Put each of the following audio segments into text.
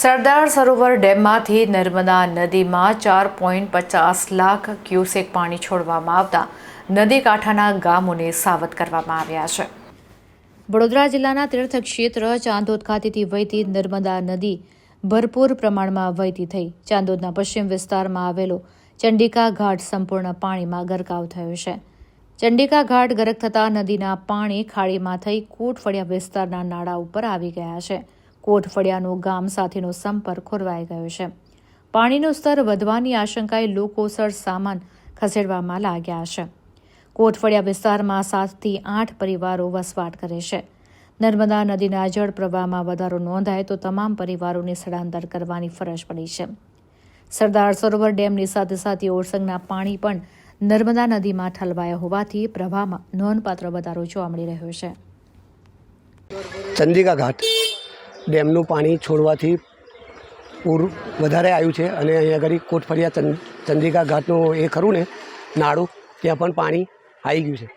સરદાર સરોવર ડેમમાંથી નર્મદા નદીમાં ચાર પોઈન્ટ પચાસ લાખ ક્યુસેક પાણી છોડવામાં આવતા નદી કાંઠાના ગામોને સાવધ કરવામાં આવ્યા છે. વડોદરા જિલ્લાના તીર્થક્ષેત્ર ચાંદોદ ખાતેથી વહેતી નર્મદા નદી ભરપૂર પ્રમાણમાં વહેતી થઈ. ચાંદોદના પશ્ચિમ વિસ્તારમાં આવેલો ચંડિકા ઘાટ સંપૂર્ણ પાણીમાં ગરકાવ થયો છે. ચંડિકા ઘાટ ગરક થતાં નદીના પાણી ખાડીમાં થઈ કોટફળિયા વિસ્તારના નાળા ઉપર આવી ગયા છે. કોટફળિયાનું ગામ સાથેનો સંપર્ક ખોરવાઈ ગયો છે. પાણીનું સ્તર વધવાની આશંકાએ લોકો સામાન ખસેડવામાં લાગ્યા છે. કોટફળિયા વિસ્તારમાં સાતથી આઠ પરિવારો વસવાટ કરે છે. નર્મદા નદીના જળ પ્રવાહમાં વધારો નોંધાય તો તમામ પરિવારોને સ્થળાંતર કરવાની ફરજ પડી છે. સરદાર સરોવર ડેમની સાથે સાથે ઓરસંગના પાણી પણ નર્મદા નદીમાં ઠલવાયા હોવાથી પ્રવાહમાં નોંધપાત્ર વધારો જોવા મળી રહ્યો છે. ચંદિકા ઘાટ. ડેમનું પાણી છોડવાથી પૂર વધારે આવ્યું છે અને અહીંયા આગળ કોટફળિયા ચંદ ચંદિકા ઘાટનું એ ખરું ને નાળું ત્યાં પણ પાણી આવી ગયું છે.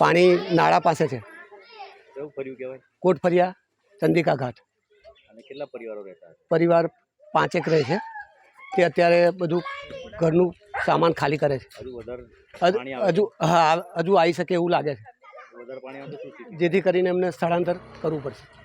પાણી નાળા પાસે છે. કોટફરિયા કોટફળિયા ચંદિકા ઘાટ. કેટલા પરિવારો રહેતા પરિવાર પાંચેક રહે છે. તે અત્યારે બધું ઘરનું સામાન ખાલી કરે છે? હજુ હા હજુ આવી શકે એવું લાગે છે. જેથી કરીને એમને સ્થળાંતર કરવું પડશે.